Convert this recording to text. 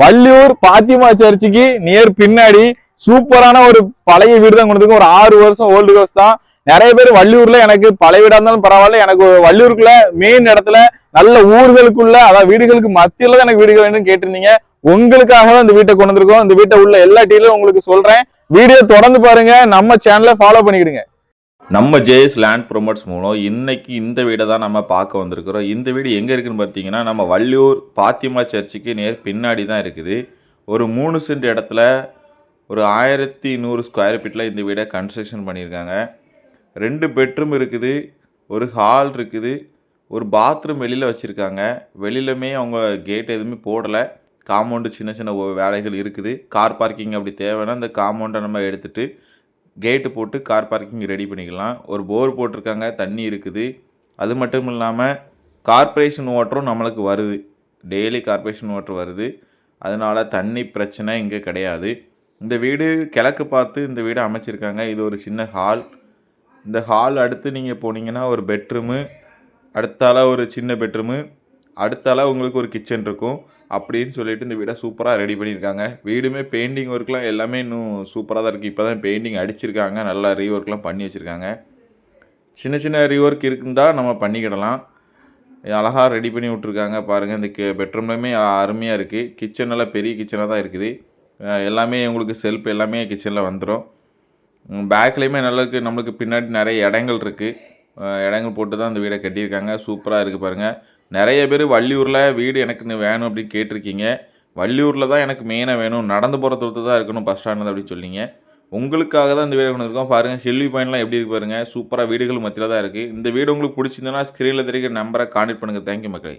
வள்ளியூர் பாத்திமா சர்ச்சுக்கு நியர் பின்னாடி சூப்பரான ஒரு பழைய வீடு தான் கொண்டு ஒரு ஆறு வருஷம் ஓல்டு ஹவுஸ் தான். நிறைய பேர் வள்ளியூர்ல எனக்கு பழைய வீடா இருந்தாலும் பரவாயில்ல. எனக்கு வள்ளியூருக்குள்ள மெயின் இடத்துல நல்ல ஊர்களுக்குள்ள அதாவது வீடுகளுக்கு மத்தியில தான் எனக்கு வீடுகள் வேணும்னு கேட்டிருந்தீங்க. உங்களுக்காக தான் இந்த வீட்டை கொண்டு வந்திருக்கோம். இந்த வீட்டை உள்ள எல்லா டீலும் உங்களுக்கு சொல்றேன். வீடியோ தொடர்ந்து பாருங்க. நம்ம சேனலை ஃபாலோ பண்ணிக்கிடுங்க. நம்ம ஜேஎஸ் லேண்ட் ப்ரொமோட்ஸ் மூலம் இன்னைக்கு இந்த வீடை தான் நம்ம பார்க்க வந்திருக்கிறோம். இந்த வீடு எங்கே இருக்குன்னு பார்த்தீங்கன்னா நம்ம வள்ளியூர் பாத்திமா சர்ச்சுக்கு நேர் பின்னாடி தான் இருக்குது. ஒரு மூணு சென்ட் இடத்துல ஒரு ஆயிரத்தி நூறு ஸ்கொயர் ஃபீட்டில் இந்த வீடை கன்ஸ்ட்ரக்ஷன் பண்ணியிருக்காங்க. ரெண்டு பெட்ரூம் இருக்குது ஒரு ஹால் இருக்குது ஒரு பாத்ரூம் வெளியில் வச்சுருக்காங்க. வெளியிலுமே அவங்க கேட் எதுவுமே போடலை. காம்பவுண்டு சின்ன சின்ன வேலைகள் இருக்குது. கார் பார்க்கிங் அப்படி தேவைன்னா அந்த காம்பவுண்டை நம்ம எடுத்துகிட்டு கேட்டு போட்டு கார் பார்க்கிங் ரெடி பண்ணிக்கலாம். ஒரு போர் போட்டிருக்காங்க தண்ணி இருக்குது. அது மட்டும் இல்லாமல் கார்ப்பரேஷன் வாட்டரும் நம்மளுக்கு வருது. டெய்லி கார்ப்பரேஷன் வாட்டர் வருது. அதனால தண்ணி பிரச்சனை இங்கே கிடையாது. இந்த வீடு கிழக்கு பார்த்து இந்த வீடு அமைச்சிருக்காங்க. இது ஒரு சின்ன ஹால் இந்த ஹால் அடுத்து நீங்கள் போனீங்கன்னா ஒரு பெட்ரூமு அடுத்தால ஒரு சின்ன பெட்ரூமு அடுத்தால உங்களுக்கு ஒரு கிச்சன் இருக்கும். அப்படின்னு சொல்லிட்டு இந்த வீடை சூப்பராக ரெடி பண்ணியிருக்காங்க. வீடுமே பெயிண்டிங் ஒர்க்லாம் எல்லாமே இன்னும் சூப்பராக தான் இருக்குது இப்போ தான் பெயிண்டிங் அடிச்சிருக்காங்க. நல்லா ரீஒர்க்லாம் பண்ணி வச்சுருக்காங்க. சின்ன சின்ன ரீஒர்க் இருந்தால் நம்ம பண்ணிக்கிடலாம். அழகாக ரெடி பண்ணி விட்ருக்காங்க பாருங்கள் இந்த பெட்ரூம்லையுமே அருமையாக இருக்குது கிச்சன் நல்லா பெரிய கிச்சனாக தான் இருக்குது. எல்லாமே உங்களுக்கு செல்ஃப் எல்லாமே கிச்சனில் வந்துடும் பேக்லேயுமே நல்லா இருக்குது நம்மளுக்கு பின்னாடி நிறைய இடங்கள் இருக்குது இடங்கள் போட்டு தான் இந்த வீடை கட்டியிருக்காங்க. சூப்பராக இருக்குது பாருங்கள் நிறைய பேர் வள்ளியூரில் வீடு எனக்கு வேணும் அப்படின்னு கேட்டிருக்கீங்க. வள்ளியூரில் தான் எனக்கு மெயினாக வேணும். நடந்து போகிற தூரத்து தான் இருக்கணும் பஸ் ஸ்டாண்ட் அப்படின்னு சொன்னீங்க. உங்களுக்காக தான் இந்த வீடு கொண்டு இருக்கோம் பாருங்கள் ஹில்லி பாயிண்ட்லாம் எப்படி இருக்கு பாருங்கள் சூப்பராக வீடுகள் மத்தியில் தான் இருக்குது இந்த வீடு உங்களுக்கு பிடிச்சிருந்தனா ஸ்க்ரீனில் தெரிவிக்கிற நம்பரை கான்டெக்ட் பண்ணுங்கள் தேங்க்யூ மக்களே.